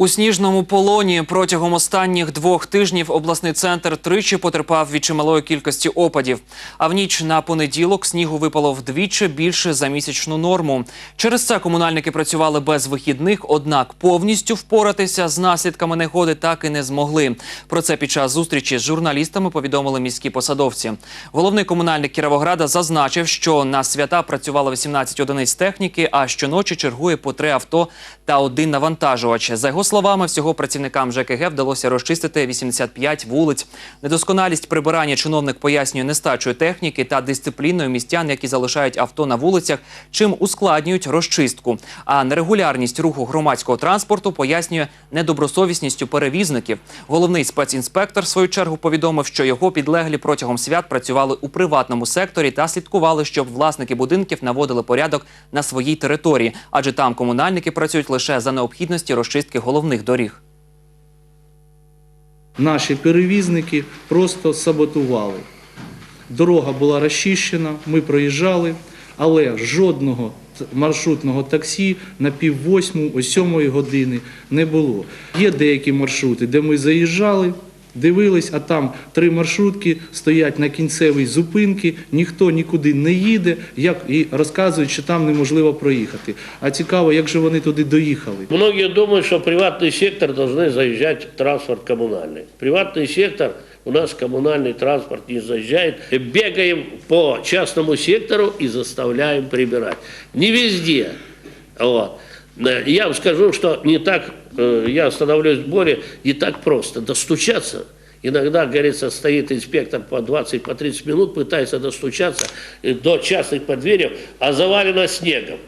У сніжному полоні протягом останніх двох тижнів обласний центр тричі потерпав від чималої кількості опадів. А в ніч на понеділок снігу випало вдвічі більше за місячну норму. Через це комунальники працювали без вихідних, однак повністю впоратися з наслідками негоди так і не змогли. Про це під час зустрічі з журналістами повідомили міські посадовці. Головний комунальник Кіровограда зазначив, що на свята працювало 18 одиниць техніки, а щоночі чергує по три авто та один навантажувач. За його словами, всього працівникам ЖКГ вдалося розчистити 85 вулиць. Недосконалість прибирання чиновник пояснює нестачою техніки та дисципліною містян, які залишають авто на вулицях, чим ускладнюють розчистку. А нерегулярність руху громадського транспорту пояснює недобросовісністю перевізників. Головний спецінспектор в свою чергу повідомив, що його підлеглі протягом свят працювали у приватному секторі та слідкували, щоб власники будинків наводили порядок на своїй території, адже там комунальники працюють лише за необхідності розчистки головних доріг. Наші перевізники просто саботували. Дорога була розчищена, ми проїжджали, але жодного маршрутного таксі на пів восьму, о сьомої години не було. Є деякі маршрути, де ми заїжджали, дивились, а там три маршрутки стоять на кінцевій зупинці, ніхто нікуди не їде, як і розказують, що там неможливо проїхати. А цікаво, як же вони туди доїхали. Многие думают, что приватный сектор должны заезжать в транспорт коммунальный. Приватный сектор у нас коммунальный транспорт не заезжает. Бегаем по частному сектору и заставляем прибирать. Не везде. Вот. Э, Я вам скажу, что не так, э, я остановлюсь в Боре, не так просто достучаться. Иногда, говорится, стоит инспектор по 20, по 30 минут, пытается достучаться э, до частных подверьев, а завалено снегом.